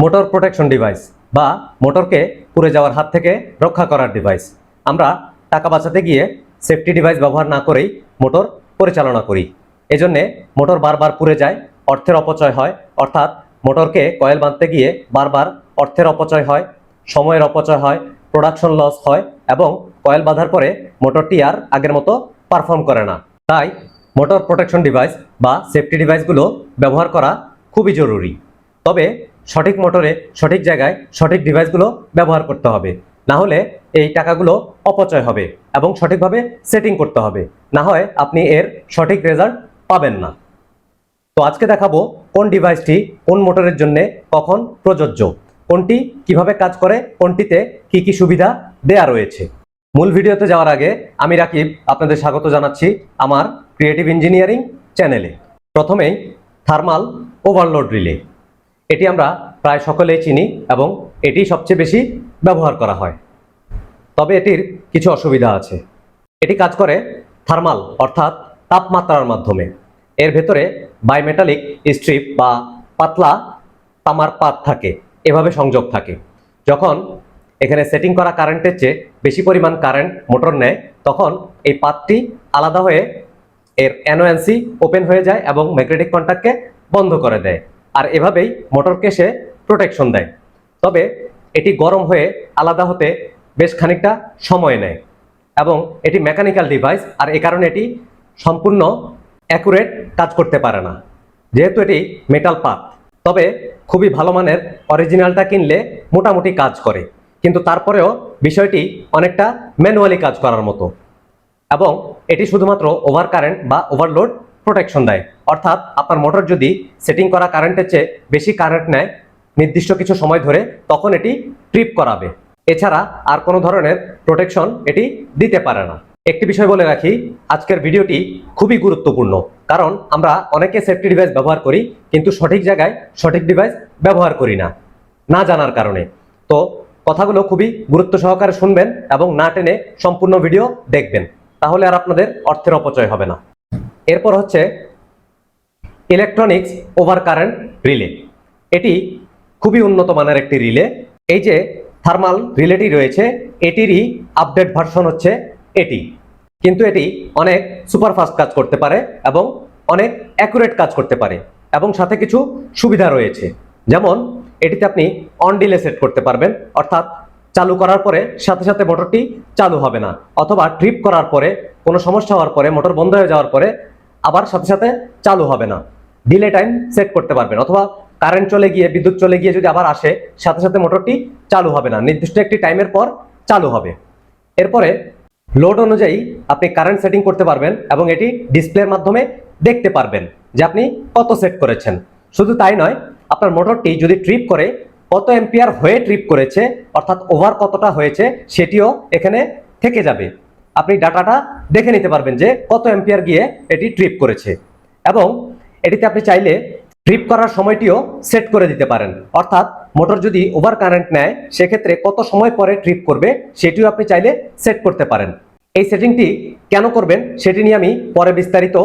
Motor protection device বা মোটরকে পুড়ে যাওয়ার হাত থেকে রক্ষা করার ডিভাইস। আমরা টাকা বাঁচাতে গিয়ে সেফটি ডিভাইস ব্যবহার না করেই মোটর পরিচালনা করি। এজন্যে মোটর বারবার পুড়ে যায়, অর্থের অপচয় হয়, অর্থাৎ মোটরকে কয়েল বাঁধতে গিয়ে বারবার অর্থের অপচয় হয়, সময়ের অপচয় হয় প্রোডাকশন লস হয় এবং কয়েল বাঁধার পরে মোটরটি আর আগের মতো পারফর্ম করে না। তাই মোটর প্রোটেকশন ডিভাইস বা সেফটি ডিভাইসগুলো ব্যবহার করা খুবই জরুরি। তবে সঠিক মোটরে, সঠিক জায়গায় সঠিক ডিভাইসগুলো ব্যবহার করতে হবে। না হলে এই টাকাগুলো অপচয় হবে এবং সঠিকভাবে সেটিং করতে হবে। না হয় আপনি এর সঠিক রেজাল্ট পাবেন না। তো আজকে দেখাবো কোন ডিভাইসটি কোন মোটরের জন্য কখন প্রযোজ্য, কোনটি কীভাবে কাজ করে, কোনটিতে কি কি সুবিধা দেয়া রয়েছে। মূল ভিডিওতে যাওয়ার আগে আমি রাকিব আপনাদের স্বাগত জানাচ্ছি আমার ক্রিয়েটিভ ইঞ্জিনিয়ারিং চ্যানেলে। প্রথমেই থার্মাল ওভারলোড রিলে। এটি আমরা প্রায় সকলেই চিনি এবং এটি সবচেয়ে বেশি ব্যবহার করা হয়। তবে এটির কিছু অসুবিধা আছে। এটি কাজ করে থার্মাল, অর্থাৎ তাপমাত্রার মাধ্যমে। এর ভেতরে বায়োমেটালিক স্ট্রিপ বা পাতলা তামার পাত থাকে, এভাবে সংযোগ থাকে। যখন এখানে সেটিং করা কারেন্টের চেয়ে বেশি পরিমাণ কারেন্ট মোটর নেয়, তখন এই পাতটি আলাদা হয়ে এর অ্যানোয়েন্সি ওপেন হয়ে যায় এবং ম্যাগনেটিক কন্ট্যাক্টকে বন্ধ করে দেয়। আর এভাবেই মোটরকে সে প্রোটেকশন দেয়। তবে এটি গরম হয়ে আলাদা হতে বেশ খানিকটা সময় নেয় এবং এটি মেকানিক্যাল ডিভাইস আর এ কারণে এটি সম্পূর্ণ অ্যাকুরেট কাজ করতে পারে না। যেহেতু এটি মেটাল পাত তবে খুবই ভালো মানের অরিজিনালটা কিনলে মোটামুটি কাজ করে। কিন্তু তারপরেও বিষয়টি অনেকটা ম্যানুয়ালি কাজ করার মতো এবং এটি শুধুমাত্র ওভার কারেন্ট বা ওভারলোড প্রোটেকশন দেয়। অর্থাৎ আপনার মোটর যদি সেটিং করা কারেন্টের চেয়ে বেশি কারেন্ট নেয় নির্দিষ্ট কিছু সময় ধরে তখন এটি ট্রিপ করাবে। এছাড়া আর কোনো ধরনের প্রোটেকশন এটি দিতে পারে না। একটি বিষয় বলে রাখি, আজকের ভিডিওটি খুবই গুরুত্বপূর্ণ। কারণ আমরা অনেকে সেফটি ডিভাইস ব্যবহার করি, কিন্তু সঠিক জায়গায় সঠিক ডিভাইস ব্যবহার করি না না জানার কারণে। তো কথাগুলো খুবই গুরুত্ব সহকারে শুনবেন এবং না টেনে সম্পূর্ণ ভিডিও দেখবেন। তাহলে আর আপনাদের অর্থের অপচয় হবে না। এরপর হচ্ছে ইলেকট্রনিক্স ওভার কারেন্ট রিলে এটি খুবই উন্নত মানের একটি রিলে। এই যে থার্মাল রিলেটি রয়েছে, এটিরই আপডেট ভার্সন হচ্ছে এটি। কিন্তু এটি অনেক সুপারফাস্ট কাজ করতে পারে এবং অনেক অ্যাকুরেট কাজ করতে পারে এবং সাথে কিছু সুবিধা রয়েছে। যেমন, এটিতে আপনি অন ডিলে সেট করতে পারবেন, অর্থাৎ চালু করার পরে সাথে সাথে মোটরটি চালু হবে না, অথবা ট্রিপ করার পরে, কোনো সমস্যা হওয়ার পরে, মোটর বন্ধ হয়ে যাওয়ার পরে আবার সাথে সাথে চালু হবে না। ডিলে টাইম সেট করতে পারবেন, অথবা কারেন্ট চলে গিয়ে, বিদ্যুৎ চলে গিয়ে যদি আবার আসে, সাথে সাথে মোটরটি চালু হবে না। নির্দিষ্ট একটি টাইমের পর চালু হবে। এরপরে লোড অনুযায়ী আপনি কারেন্ট সেটিং করতে পারবেন এবং এটি ডিসপ্লের মাধ্যমে দেখতে পারবেন যে আপনি কত সেট করেছেন। শুধু তাই নয়, আপনার মোটরটি যদি ট্রিপ করে, কত এম্পিয়ার হয়ে ট্রিপ করেছে, অর্থাৎ ওভার কতটা হয়েছে, সেটিও এখানে থেকে যাবে। আপনি ডাটাটা দেখে নিতে পারবেন যে কত এম্পিয়ার গিয়ে এটি ট্রিপ করেছে। এবং এটিতে আপনি চাইলে ট্রিপ করার সময়টিও সেট করে দিতে পারেন। অর্থাৎ মোটর যদি ওভার কারেন্ট নেয়, সেক্ষেত্রে কত সময় পরে ট্রিপ করবে, সেটিও আপনি চাইলে সেট করতে পারেন। এই সেটিংটি কেন করবেন, সেটি নিয়ে আমি পরে বিস্তারিত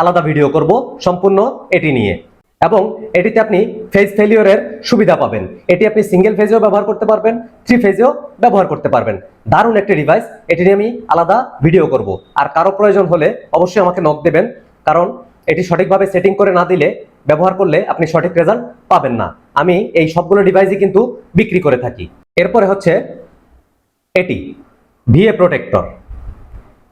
আলাদা ভিডিও করব, সম্পূর্ণ এটি নিয়ে। এবং এটিতে আপনি ফেজ ফেলিওরের সুবিধা পাবেন। এটি আপনি সিঙ্গেল ফেজেও ব্যবহার করতে পারবেন থ্রি ফেজেও ব্যবহার করতে পারবেন। দারুণ একটি ডিভাইস এটি নিয়ে আমি আলাদা ভিডিও করব। আর কারও প্রয়োজন হলে অবশ্যই আমাকে নক দেবেন, কারণ এটি সঠিকভাবে সেটিং করে না দিলে ব্যবহার করলে আপনি সঠিক রেজাল্ট পাবেন না। আমি এই সবগুলো ডিভাইসই কিন্তু বিক্রি করে থাকি। এরপরে হচ্ছে এটি ভিএ প্রোটেক্টর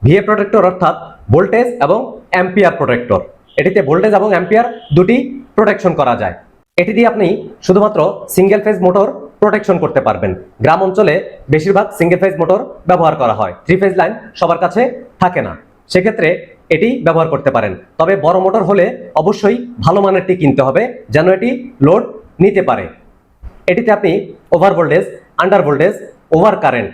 ভিএ প্রোটেক্টর অর্থাৎ ভোল্টেজ এবং অ্যাম্পিয়ার প্রোটেক্টর এটিতে ভোল্টেজ এবং অ্যাম্পিয়ার দুটি প্রোটেকশন করা যায়। এটি দিয়ে আপনি শুধুমাত্র সিঙ্গেল ফেজ মোটর প্রোটেকশন করতে পারবেন। গ্রাম অঞ্চলে বেশিরভাগ সিঙ্গেল ফেজ মোটর ব্যবহার করা হয়। থ্রি ফেজ লাইন সবার কাছে থাকে না। সেক্ষেত্রে এটি ব্যবহার করতে পারেন। তবে বড় মোটর হলে অবশ্যই ভালো মানেরটি কিনতে হবে, যেন এটি লোড নিতে পারে। এটিতে আপনি over voltage under voltage over current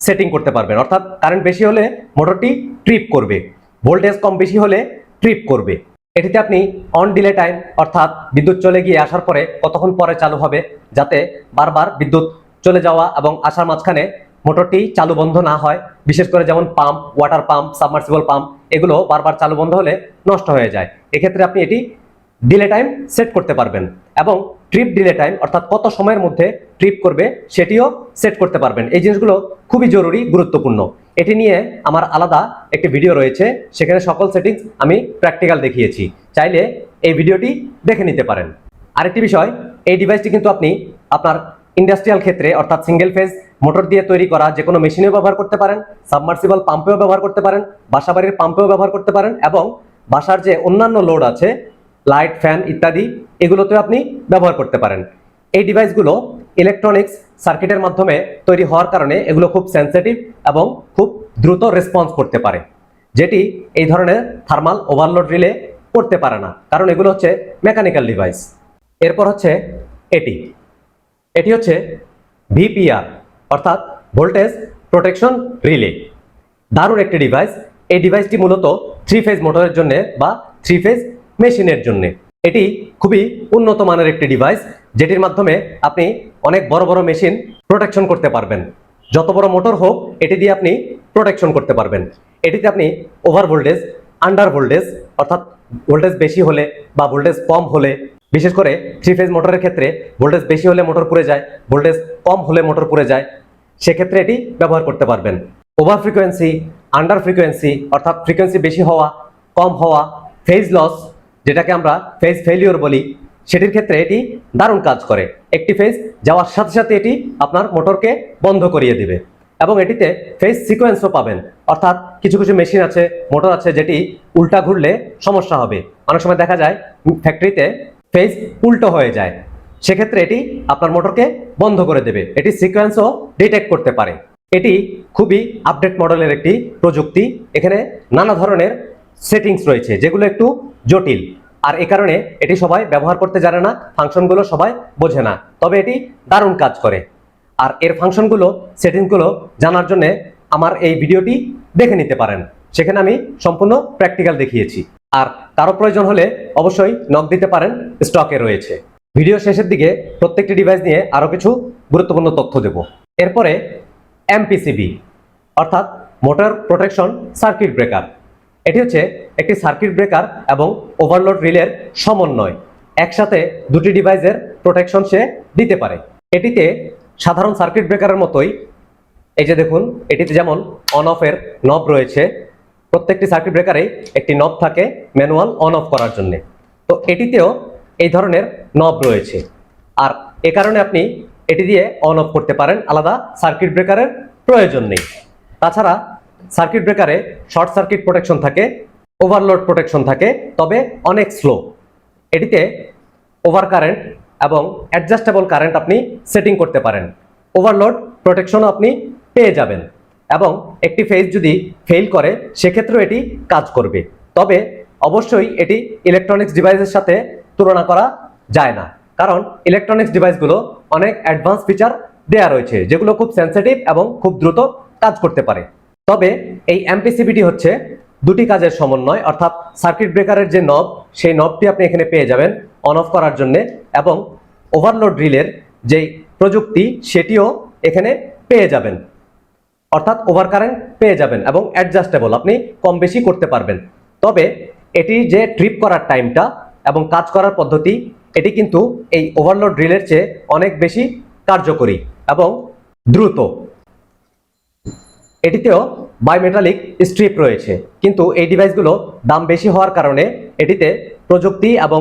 setting করতে পারবেন। অর্থাৎ কারেন্ট বেশি হলে মোটরটি ট্রিপ করবে। ভোল্টেজ কম বেশি হলে ট্রিপ করবে। এটিতে আপনি অন ডিলে টাইম অর্থাৎ বিদ্যুৎ চলে গিয়ে আসার পরে কতক্ষণ পরে চালু হবে, যাতে বারবার বিদ্যুৎ চলে যাওয়া এবং আসার মাঝখানে মোটরটি চালু বন্ধ না হয়। বিশেষ করে যেমন pump water pump submersible pump এগুলো বারবার চালু বন্ধ হলে নষ্ট হয়ে যায়। এক্ষেত্রে আপনি এটি ডিলে টাইম সেট করতে পারবেন এবং ট্রিপ ডিলে টাইম অর্থাৎ কত সময়ের মধ্যে ট্রিপ করবে সেটিও সেট করতে পারবেন। এই জিনিসগুলো খুবই জরুরি, গুরুত্বপূর্ণ। এটি নিয়ে আমার আলাদা একটি ভিডিও রয়েছে, সেখানে সকল সেটিংস আমি প্র্যাকটিক্যাল দেখিয়েছি। চাইলে এই ভিডিওটি দেখে নিতে পারেন। আরেকটি বিষয়, এই ডিভাইসটি কিন্তু আপনি আপনার ইন্ডাস্ট্রিয়াল ক্ষেত্রে, অর্থাৎ সিঙ্গেল ফেজ মোটর দিয়ে তৈরি করা যে কোনো মেশিনেও ব্যবহার করতে পারেন, সাবমার্সিবল পাম্পেও ব্যবহার করতে পারেন, বাসাবাড়ির পাম্পেও ব্যবহার করতে পারেন এবং বাসার যে অন্যান্য লোড আছে, লাইট, ফ্যান ইত্যাদি, এগুলোতেও আপনি ব্যবহার করতে পারেন। এই ডিভাইসগুলো ইলেকট্রনিক্স সার্কিটের মাধ্যমে তৈরি হওয়ার কারণে এগুলো খুব সেন্সিটিভ এবং খুব দ্রুত রেসপন্স করতে পারে, যেটি এই ধরনের থার্মাল ওভারলোড রিলে করতে পারে না, কারণ এগুলো হচ্ছে মেকানিক্যাল ডিভাইস এরপর হচ্ছে এটি। এটি হচ্ছে ভিপিআর অর্থাৎ ভোল্টেজ প্রোটেকশন রিলে। দারুণ একটি ডিভাইস এই ডিভাইসটি মূলত থ্রি ফেজ মোটরের জন্য বা থ্রি ফেজ মেশিনের জন্য। এটি খুবই উন্নত মানের একটি ডিভাইস যেটির মাধ্যমে আপনি অনেক বড় বড় মেশিন প্রোটেকশন করতে পারবেন। যত বড় মোটর হোক, এটি দিয়ে আপনি প্রোটেকশন করতে পারবেন। এটিতে আপনি ওভার ভোল্টেজ আন্ডার ভোল্টেজ অর্থাৎ ভোল্টেজ বেশি হলে বা ভোল্টেজ কম হলে, বিশেষ করে থ্রি ফেজ মোটরের ক্ষেত্রে ভোল্টেজ বেশি হলে মোটর পুড়ে যায় ভোল্টেজ কম হলে মোটর পুড়ে যায় সেক্ষেত্রে এটি ব্যবহার করতে পারবেন। ওভার ফ্রিকোয়েন্সি, আন্ডার ফ্রিকোয়েন্সি, অর্থাৎ ফ্রিকোয়েন্সি বেশি হওয়া, কম হওয়া, ফেজ লস, যেটাকে আমরা ফেজ ফেলিওর বলি, সেটির ক্ষেত্রে এটি দারুণ কাজ করে। একটি ফেজ যাওয়ার সাথে সাথে এটি আপনার মোটরকে বন্ধ করিয়ে দিবে এবং এটিতে ফেজ সিকোয়েন্সও পাবেন। অর্থাৎ কিছু কিছু মেশিন আছে, মোটর আছে, যেটি উল্টা ঘুরলে সমস্যা হবে। অনেক সময় দেখা যায় ফ্যাক্টরিতে ফেজ উল্টো হয়ে যায়। সেক্ষেত্রে এটি আপনার মোটরকে বন্ধ করে দেবে। এটি সিকোয়েন্সও ডিটেক্ট করতে পারে। এটি খুবই আপডেট মডেলের একটি প্রযুক্তি। এখানে নানা ধরনের সেটিংস রয়েছে, যেগুলো একটু জটিল। আর এ কারণে এটি সবাই ব্যবহার করতে জানে না, ফাংশনগুলো সবাই বোঝে না। তবে এটি দারুণ কাজ করে। আর এর ফাংশনগুলো, সেটিংসগুলো জানার জন্য আমার এই ভিডিওটি দেখে নিতে পারেন। সেখানে আমি সম্পূর্ণ প্র্যাকটিক্যাল দেখিয়েছি। আর কারও প্রয়োজন হলে অবশ্যই নক দিতে পারেন স্টকে রয়েছে। ভিডিও শেষের দিকে প্রত্যেকটি ডিভাইস নিয়ে আরও কিছু গুরুত্বপূর্ণ তথ্য দেব। এরপরে এমপিসিবি অর্থাৎ মোটর প্রোটেকশন সার্কিট ব্রেকার এটি হচ্ছে একটি সার্কিট ব্রেকার এবং ওভারলোড রিলের সমন্বয়। একসাথে দুটি ডিভাইসের প্রোটেকশন সে দিতে পারে। এটিতে সাধারণ সার্কিট ব্রেকারের মতোই, এই যে দেখুন, এটিতে যেমন অন অফের নব রয়েছে, প্রত্যেকটি সার্কিট ব্রেকারেই একটি নব থাকে ম্যানুয়াল অন অফ করার জন্য। তো এটিতেও এই ধরনের নব রয়েছে। আর এ কারণে আপনি এটি দিয়ে অন অফ করতে পারেন, আলাদা সার্কিট ব্রেকারের প্রয়োজন নেই। তাছাড়া সার্কিট ব্রেকারে শর্ট সার্কিট প্রোটেকশন থাকে ওভারলোড প্রোটেকশন থাকে, তবে অনেক স্লো এটিতে ওভার কারেন্ট এবং অ্যাডজাস্টেবল কারেন্ট আপনি সেটিং করতে পারেন। ওভারলোড প্রোটেকশনও আপনি পেয়ে যাবেন এবং একটি ফেজ যদি ফেল করে, সেক্ষেত্রেও এটি কাজ করবে। তবে অবশ্যই এটি ইলেকট্রনিক্স ডিভাইসের সাথে তুলনা করা যায় না। কারণ ইলেকট্রনিক্স ডিভাইসগুলো অনেক অ্যাডভান্স ফিচার দেয়া রয়েছে, যেগুলো খুব সেন্সিটিভ এবং খুব দ্রুত কাজ করতে পারে। তবে এই এমপিসিবিটি হচ্ছে দুটি কাজের সমন্বয়, অর্থাৎ সার্কিট ব্রেকারের যে নব সেই নবটি আপনি এখানে পেয়ে যাবেন অন অফ করার জন্য এবং ওভারলোড ড্রিলের যেই প্রযুক্তি, সেটিও এখানে পেয়ে যাবেন। অর্থাৎ ওভার কারেন্ট পেয়ে যাবেন এবং অ্যাডজাস্টেবল আপনি কম বেশি করতে পারবেন। তবে এটি যে ট্রিপ করার টাইমটা এবং কাজ করার পদ্ধতি, এটি কিন্তু এই ওভারলোড ড্রিলের চেয়ে অনেক বেশি কার্যকরী এবং দ্রুত। এটিতেও বায়োমেটালিক স্ট্রিপ রয়েছে, কিন্তু এই ডিভাইসগুলো দাম বেশি হওয়ার কারণে এটিতে প্রযুক্তি এবং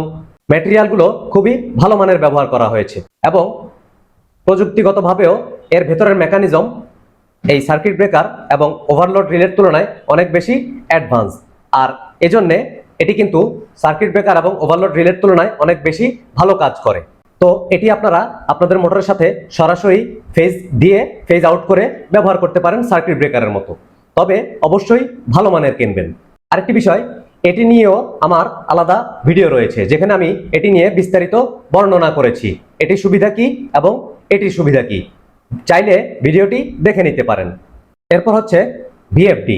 ম্যাটেরিয়ালগুলো খুবই ভালো মানের ব্যবহার করা হয়েছে এবং প্রযুক্তিগতভাবেও এর ভেতরের মেকানিজম এই সার্কিট ব্রেকার এবং ওভারলোড রিলের তুলনায় অনেক বেশি অ্যাডভান্স আর এজন্যে এটি কিন্তু সার্কিট ব্রেকার এবং ওভারলোড রিলের তুলনায় অনেক বেশি ভালো কাজ করে। তো এটি আপনারা আপনাদের মোটরের সাথে সরাসরি ফেজ দিয়ে ফেজ আউট করে ব্যবহার করতে পারেন সার্কিট ব্রেকারের মতো। তবে অবশ্যই ভালো মানের কিনবেন। আরেকটি বিষয়, এটি নিয়েও আমার আলাদা ভিডিও রয়েছে, যেখানে আমি এটি নিয়ে বিস্তারিত বর্ণনা করেছি। এটির সুবিধা কি এবং এটির সুবিধা কি? চাইলে ভিডিওটি দেখে নিতে পারেন। এরপর হচ্ছে ভিএফডি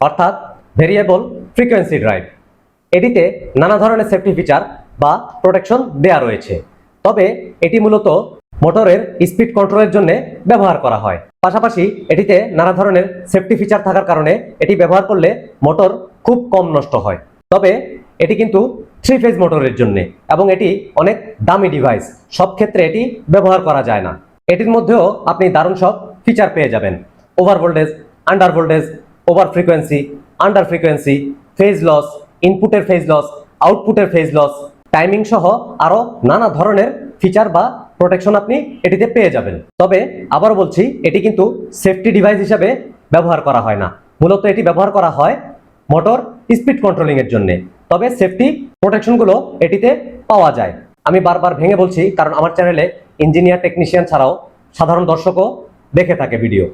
অর্থাৎ ভেরিয়েবল ফ্রিকোয়েন্সি ড্রাইভ এটিতে নানা ধরনের সেফটি ফিচার বা প্রোটেকশন দেয়া রয়েছে। তবে এটি মূলত মোটরের স্পিড কন্ট্রোলের জন্য ব্যবহার করা হয়। পাশাপাশি এটিতে নানা ধরনের সেফটি ফিচার থাকার কারণে এটি ব্যবহার করলে মোটর খুব কম নষ্ট হয়। তবে এটি কিন্তু থ্রি ফেজ মোটরের জন্য এবং এটি অনেক দামি ডিভাইস সব ক্ষেত্রে এটি ব্যবহার করা যায় না। এটির মধ্যেও আপনি দারুণ সব ফিচার পেয়ে যাবেন। Over voltage under voltage over frequency under frequency phase loss ইনপুটের ফেজ লস আউটপুটের ফেজ লস টাইমিং সহ আরও নানা ধরনের ফিচার বা প্রোটেকশন আপনি এটিতে পেয়ে যাবেন। তবে আবার বলছি, এটি কিন্তু সেফটি ডিভাইস হিসাবে ব্যবহার করা হয় না। মূলত এটি ব্যবহার করা হয় মোটর স্পিড কন্ট্রোলিং এর জন্য। তবে সেফটি প্রোটেকশনগুলো এটিতে পাওয়া যায়। আমি বারবার ভেঙে বলছি, কারণ আমার চ্যানেলে ইঞ্জিনিয়ার টেকনিশিয়ান ছাড়াও সাধারণ দর্শকও দেখে থাকে ভিডিও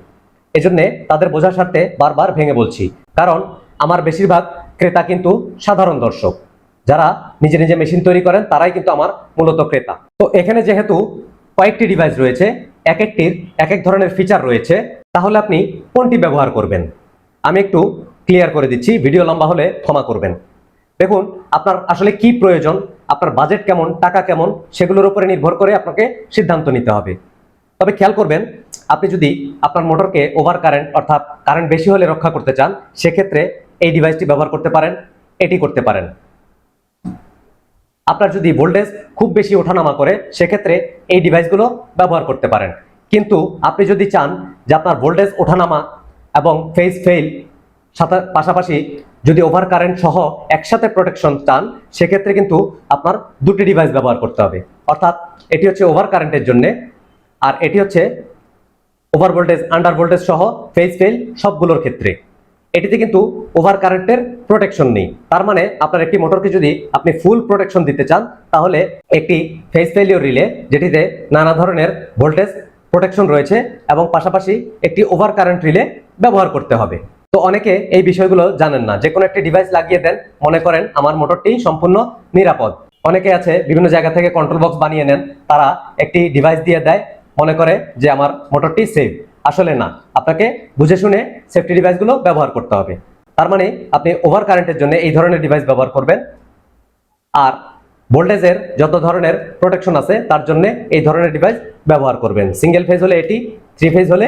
এজন্যে তাদের বোঝার স্বার্থে বারবার ভেঙে বলছি। কারণ আমার বেশিরভাগ ক্রেতা কিন্তু সাধারণ দর্শক। যারা নিজে নিজে মেশিন তৈরি করেন, তারাই কিন্তু আমার মূলত ক্রেতা। তো এখানে যেহেতু কয়েকটি ডিভাইস রয়েছে, এক একটির এক এক ধরনের ফিচার রয়েছে, তাহলে আপনি কোনটি ব্যবহার করবেন? আমি একটু ক্লিয়ার করে দিচ্ছি ভিডিও লম্বা হলে ক্ষমা করবেন। দেখুন, আপনার আসলে কি প্রয়োজন, আপনার বাজেট কেমন, টাকা কেমন, সেগুলোর উপরে নির্ভর করে আপনাকে সিদ্ধান্ত নিতে হবে। তবে খেয়াল করবেন, আপনি যদি আপনার মোটরকে ওভার কারেন্ট অর্থাৎ কারেন্ট বেশি হলে রক্ষা করতে চান, সেক্ষেত্রে এই ডিভাইসটি ব্যবহার করতে পারেন, এটি করতে পারেন। আপনার যদি ভোল্টেজ খুব বেশি ওঠানামা করে, সেক্ষেত্রে এই ডিভাইসগুলো ব্যবহার করতে পারেন। কিন্তু আপনি যদি চান যে আপনার ভোল্টেজ ওঠানামা এবং ফেজ ফেল সাথে পাশাপাশি যদি ওভার কারেন্ট সহ একসাথে প্রোটেকশন চান, সেক্ষেত্রে কিন্তু আপনার দুটি ডিভাইস ব্যবহার করতে হবে। অর্থাৎ এটি হচ্ছে ওভার কারেন্টের জন্যে, আর এটি হচ্ছে ওভার ভোল্টেজ আন্ডার ভোল্টেজ সহ ফেজ ফেল সবগুলোর ক্ষেত্রে। এটিতে কিন্তু ওভার কারেন্টের প্রোটেকশন নেই। তার মানে আপনার একটি মোটরকে যদি আপনি ফুল প্রোটেকশন দিতে চান, তাহলে একটি ফেস ফেলিওর রিলে যেটিতে নানা ধরনের ভোল্টেজ প্রোটেকশন রয়েছে এবং পাশাপাশি একটি ওভার কারেন্ট রিলে ব্যবহার করতে হবে। তো অনেকে এই বিষয়গুলো জানেন না। যে কোনো একটি ডিভাইস লাগিয়ে দেন, মনে করেন আমার মোটরটি সম্পূর্ণ নিরাপদ। অনেকে আছে বিভিন্ন জায়গা থেকে কন্ট্রোল বক্স বানিয়ে নেন, তারা একটি ডিভাইস দিয়ে দেয়, মনে করে যে আমার মোটরটি সেফ আসলে না। আপনাকে বুঝে শুনে সেফটি ডিভাইসগুলো ব্যবহার করতে হবে। তার মানে আপনি ওভার কারেন্টের জন্য এই ধরনের ডিভাইস ব্যবহার করবেন। আর ভোল্টেজের যত ধরনের প্রোটেকশন আছে, তার জন্য এই ধরনের ডিভাইস ব্যবহার করবেন। সিঙ্গেল ফেজ হলে এটি থ্রি ফেজ হলে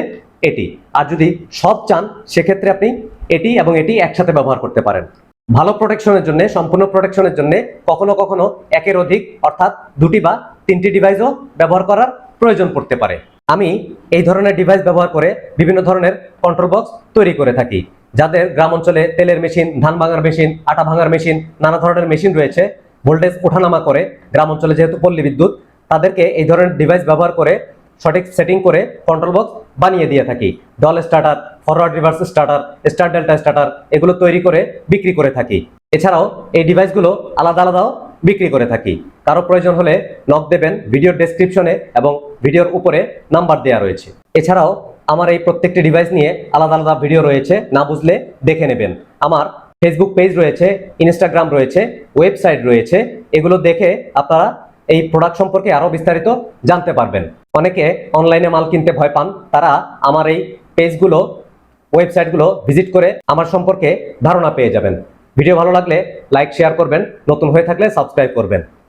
এটি। আর যদি সব চান, সেক্ষেত্রে আপনি এটি এবং এটি একসাথে ব্যবহার করতে পারেন। ভালো প্রোটেকশনের জন্য, সম্পূর্ণ প্রোটেকশনের জন্য কখনো কখনো একের অধিক, অর্থাৎ দুটি বা তিনটি ডিভাইসও ব্যবহার করার প্রয়োজন পড়তে পারে। আমি এই ধরনের ডিভাইস ব্যবহার করে বিভিন্ন ধরনের কন্ট্রোল বক্স তৈরি করে থাকি, যাদের গ্রাম অঞ্চলে তেলের মেশিন ধান ভাঙার মেশিন আটা ভাঙার মেশিন নানা ধরনের মেশিন রয়েছে। ভোল্টেজ ওঠানামা করে, গ্রাম অঞ্চলে যেহেতু পল্লী বিদ্যুৎ, তাদেরকে এই ধরনের ডিভাইস ব্যবহার করে সঠিক সেটিং করে কন্ট্রোল বক্স বানিয়ে দিয়ে থাকি। DOL starter forward reverse starter star delta starter এগুলো তৈরি করে বিক্রি করে থাকি। এছাড়াও এই ডিভাইসগুলো আলাদা আলাদাও বিক্রি করে থাকি। কারও প্রয়োজন হলে নক দেবেন, ভিডিওর ডেসক্রিপশনে এবং ভিডিওর উপরে নাম্বার দেওয়া রয়েছে। এছাড়াও আমার এই প্রত্যেকটি ডিভাইস নিয়ে আলাদা আলাদা ভিডিও রয়েছে, না বুঝলে দেখে নেবেন। আমার ফেসবুক পেজ রয়েছে ইনস্টাগ্রাম রয়েছে ওয়েবসাইট রয়েছে, এগুলো দেখে আপনারা এই প্রোডাক্ট সম্পর্কে আরও বিস্তারিত জানতে পারবেন। অনেকে অনলাইনে মাল কিনতে ভয় পান, তারা আমার এই পেজগুলো ওয়েবসাইটগুলো ভিজিট করে আমার সম্পর্কে ধারণা পেয়ে যাবেন। ভিডিও ভালো লাগলে লাইক শেয়ার করবেন, নতুন হয়ে থাকলে সাবস্ক্রাইব করবেন।